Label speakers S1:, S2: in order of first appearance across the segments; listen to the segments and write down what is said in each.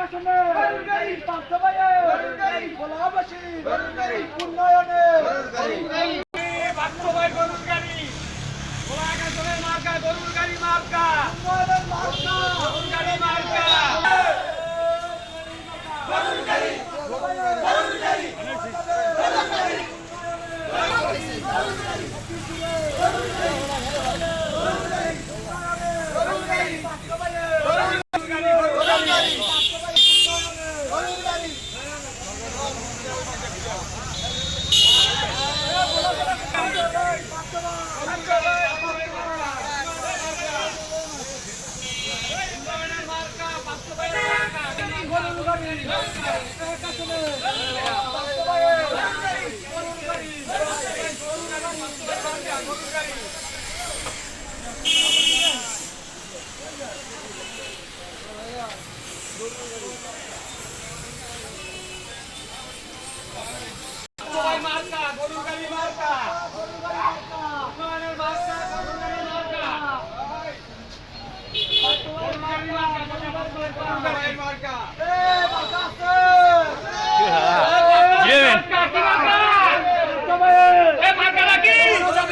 S1: শাসনে বাস্তবায়ী উন্নয়নে।
S2: বাস্তবায় গরুর গাড়ি মার্কা গরুর গাড়ি মার্কা। গরুর গাড়ি মার্কা।
S1: গরুর গাড়ি
S2: গরুর গাড়ি
S1: よろしく
S2: お願いし
S1: ます。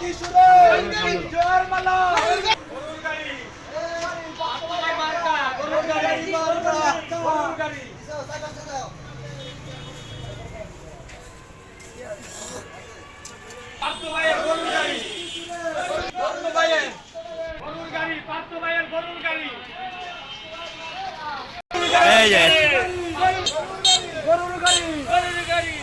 S1: কিশোর জোয়ার মালা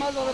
S2: মাছ ধরে